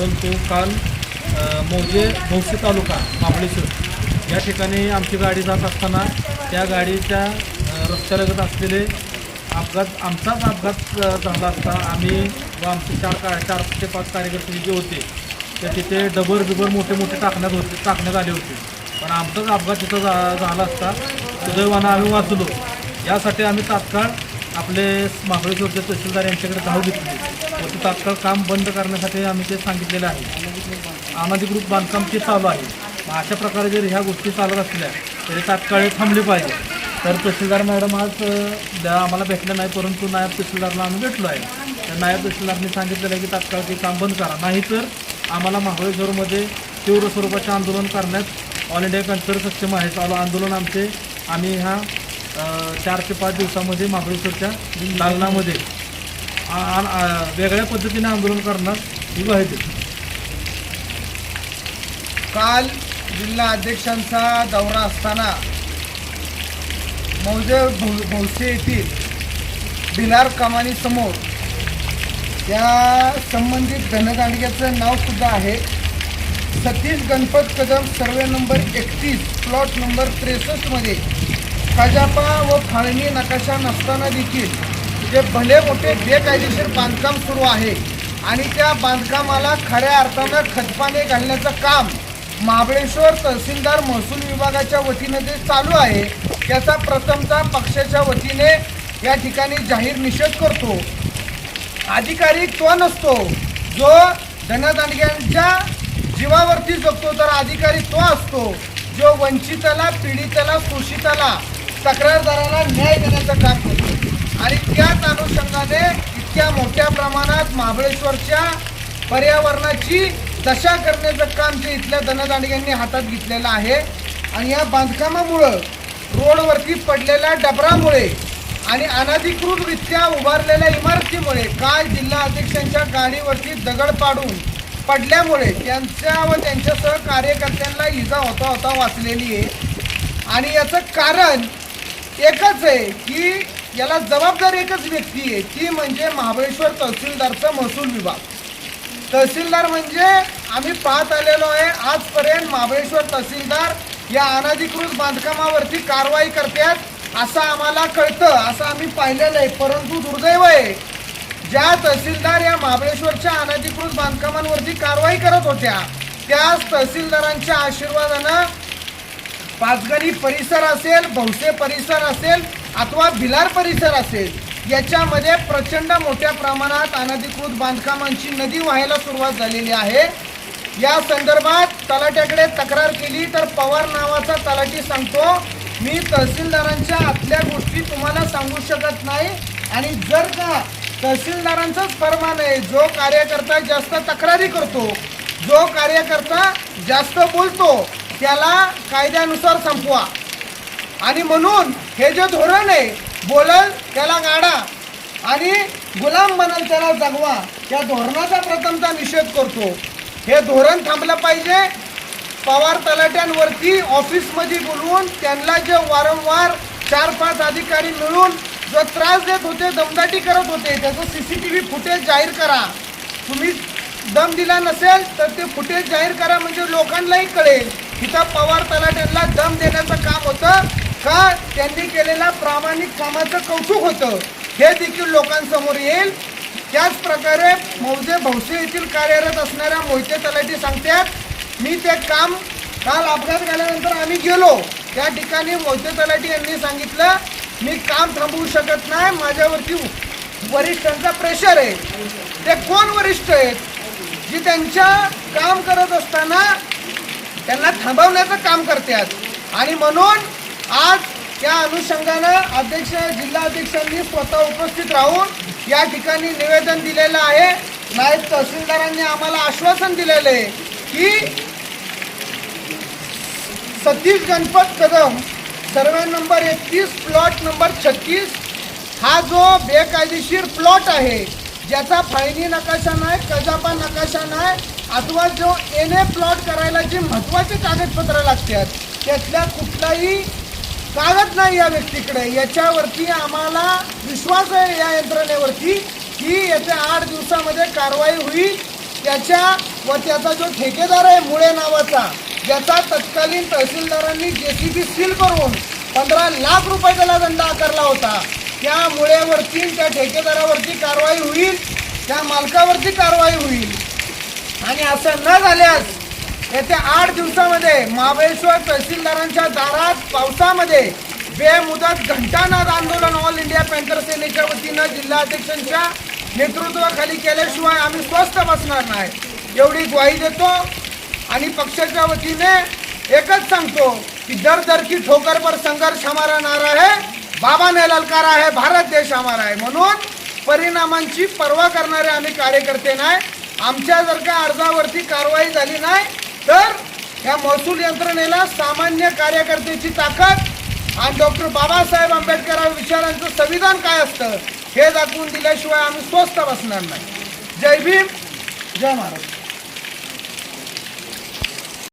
परंतु काल मोजे मौजे तालुका महाबळेश्वर. या ठिकाणी आमची गाडी जात असताना त्या गाडीच्या रस्त्यालगत असलेले अपघात आमचाच अपघात झाला असता. आम्ही व आमचे चार का चार ते पाच कार्यकर्ते जे होते ते तिथे डबर बिबर मोठे मोठे टाकण्यात होते टाकण्यात आले होते. पण आमचाच अपघात तिथं जा झाला असता. सुदैवानं आम्ही वाचलो. यासाठी आम्ही तात्काळ आपले महाबळेश्वरचे तहसीलदार यांच्याकडे धाव घेतली. व ते तात्काळ काम बंद करण्यासाठी आम्ही ते सांगितलेलं आहे. अनधिकृत बांधकाम ते चालू आहे. मग अशा प्रकारे जर ह्या गोष्टी चालत असल्या तरी तात्काळ हे थांबले पाहिजे. तर तहसीलदार मॅडम आज आम्हाला भेटलं नाही परंतु नायब तहसीलदारला आम्ही भेटलो आहे तर नायब तहसीलदारने सांगितलेलं आहे की तात्काळ ते काम बंद करा. नाही तर आम्हाला महाबळेश्वरमध्ये तीव्र स्वरूपाचे आंदोलन करण्यात ऑल इंडिया कल्चर सक्षम आहे. चालू आंदोलन आमचे आम्ही ह्या चार ते पाच दिवसामध्ये महाबळेश्वरच्या दालनामध्ये वेगळ्या पद्धतीने आंदोलन करणार ही माहिती. देतो काल जिल्हा अध्यक्षांचा दौरा असताना मौजे भौ- येथील भिलार कमानीसमोर समोर संबंधित धनगांडग्याचं नाव सुद्धा आहे. सतीश गणपत कदम सर्वे नंबर एकतीस प्लॉट नंबर त्रेसष्टमध्ये खजापा व फाळणी नकाशा नसताना देखील जे भले मोठे बेकायदेशीर बांधकाम सुरू आहे आणि त्या बांधकामाला खऱ्या अर्थानं खतपाने घालण्याचं काम महाबळेश्वर तहसीलदार महसूल विभागाच्या वतीनं जे चालू आहे त्याचा प्रथमचा पक्षाच्या वतीने या ठिकाणी जाहीर निषेध करतो. अधिकारी तो नसतो जो धनदांडग्यांच्या जीवावरती जगतो तर अधिकारी तो असतो जो वंचिताला पीडिताला शोषिताला तक्रारदाराला न्याय देण्याचं काम करतो. आणि त्या महाराष्ट्रामध्ये इतक्या मोठ्या प्रमाणात महाबळेश्वरच्या पर्यावरणाची दशा करण्याचं काम जे इथल्या धनदांडग्यांनी हातात घेतलेलं आहे आणि या बांधकामामुळं रोडवरती पडलेल्या डबरामुळे आणि अनधिकृतरित्या उभारलेल्या इमारतीमुळे काल जिल्हा अध्यक्षांच्या गाडीवरती दगड पाडून पडल्यामुळे त्यांच्या व त्यांच्यासह कार्यकर्त्यांना इजा होता होता वाचलेली आहे. आणि याचं कारण एकच आहे की याला जबाबदार एकच व्यक्ती आहे. ती म्हणजे महाबळेश्वर तहसीलदारचा महसूल विभाग. तहसीलदार म्हणजे आम्ही पाहत आलेलो आहे आजपर्यंत महाबळेश्वर तहसीलदार या अनाधिकृत बांधकामावरती कारवाई करतात असं आम्हाला कळतं असं आम्ही पाहिलेलं आहे. परंतु दुर्दैव आहे ज्या तहसीलदार या महाबळेश्वरच्या अनाधिकृत बांधकामांवरती कारवाई करत होत्या त्याच तहसीलदारांच्या आशीर्वादानं पाचगणी परिसर असेल भौसे परिसर असेल अथवा भिलार परिसर असेल याच्यामध्ये प्रचंड मोठ्या प्रमाणात अनधिकृत बांधकामांची नदी व्हायला सुरुवात झालेली आहे. या संदर्भात तलाट्याकडे तक्रार केली तर पवार नावाचा तलाठी सांगतो मी तहसीलदारांच्या आतल्या गोष्टी तुम्हाला सांगू शकत नाही आणि जर का तहसीलदारांचाच फरमान आहे जो कार्यकर्ता जास्त तक्रारी करतो जो कार्यकर्ता जास्त बोलतो त्याला कायद्यानुसार संपवा. आणि म्हणून हे जे धोरण आहे बोलल त्याला गाडा. आणि गुलाम बनल त्याला जगवा. या धोरणाचा प्रथमचा निषेध करतो. हे धोरण थांबलं पाहिजे. पवार तलाट्यांवरती ऑफिसमध्ये बोलवून त्यांना जे वारंवार चार पाच अधिकारी मिळून जो त्रास देत होते दमदाटी करत होते त्याचं C C T V footage जाहीर करा. तुम्ही दम दिला नसेल तर ते फुटेज जाहीर करा म्हणजे लोकांनाही कळेल. इथं पवार तलाट्यांना दम देण्याचं काम होतं. का त्यांनी केलेल्या प्रामाणिक कामाचं कौतुक होतं? हे देखील लोकांसमोर येईल. त्याच प्रकारे मौजे भौसे येथील कार्यरत असणाऱ्या मोहिते तलाठी सांगतात मी ते काम काल अपघात झाल्यानंतर आम्ही गेलो. त्या ठिकाणी मोहिते तलाठी यांनी सांगितलं मी काम थांबवू शकत नाही. माझ्यावरती वरिष्ठांचा प्रेशर आहे. ते कोण वरिष्ठ आहेत? जी त्यांच्या काम करत असताना त्यांना थांबवण्याचं काम करतात. आणि म्हणून आज त्या अनुषंगानं अध्यक्ष जिल्हा अध्यक्षांनी स्वतः उपस्थित राहून या ठिकाणी निवेदन दिलेलं आहे. नायब तहसीलदारांनी आम्हाला आश्वासन दिलेलं आहे की सतीश गणपत कदम सर्वे नंबर एकतीस प्लॉट नंबर छत्तीस हा जो बेकायदेशीर प्लॉट आहे ज्याचा फायनी नकाशा नाही कजापा नकाशा नाही अथवा जो एन ए प्लॉट करायला जे महत्त्वाचे कागदपत्र लागतात त्यातल्या कुठलाही कागद नाही या व्यक्तीकडे. याच्यावरती आम्हाला विश्वास आहे या यंत्रणेवरती की येत्या आठ दिवसामध्ये कारवाई होईल. त्याच्या व त्याचा जो ठेकेदार आहे मुळे नावाचा ज्याचा तत्कालीन तहसीलदारांनी जे सी बी सील करून पंधरा लाख रुपये त्याला दंड आकारला होता. त्या मुळेवरती त्या ठेकेदारावरती कारवाई होईल त्या मालकावरती कारवाई होईल. आणि असं न झाल्यास येत्या आठ दिवसामध्ये महाबळेश्वर तहसीलदारांच्या दारात पावसामध्ये बेमुदत घंटानाद आंदोलन. ऑल इंडिया पॅन्थर सेनेच्या वतीनं जिल्हाध्यक्षांच्या नेतृत्वाखाली केल्याशिवाय आम्ही स्वस्थ बसणार नाही. एवढी ग्वाही देतो आणि पक्षाच्या वतीने एकच सांगतो की दर दर की ठोकर पर संघर्ष हमारा नारा है बाबा ने ललकारा है भारत देश हमारा आहे. म्हणून परिणामांची पर्वा करणारे आम्ही कार्यकर्ते नाही. आमच्या जर का अर्जावरती कारवाई झाली नाही तर या महसूल यंत्रणेला सामान्य कार्यकर्त्याची ताकद आणि डॉक्टर बाबासाहेब आंबेडकर विचारांचं संविधान काय असतं हे दाखवून दिल्याशिवाय आम्ही स्वस्थ बसणार नाही. जय भीम. जय महाराष्ट्र.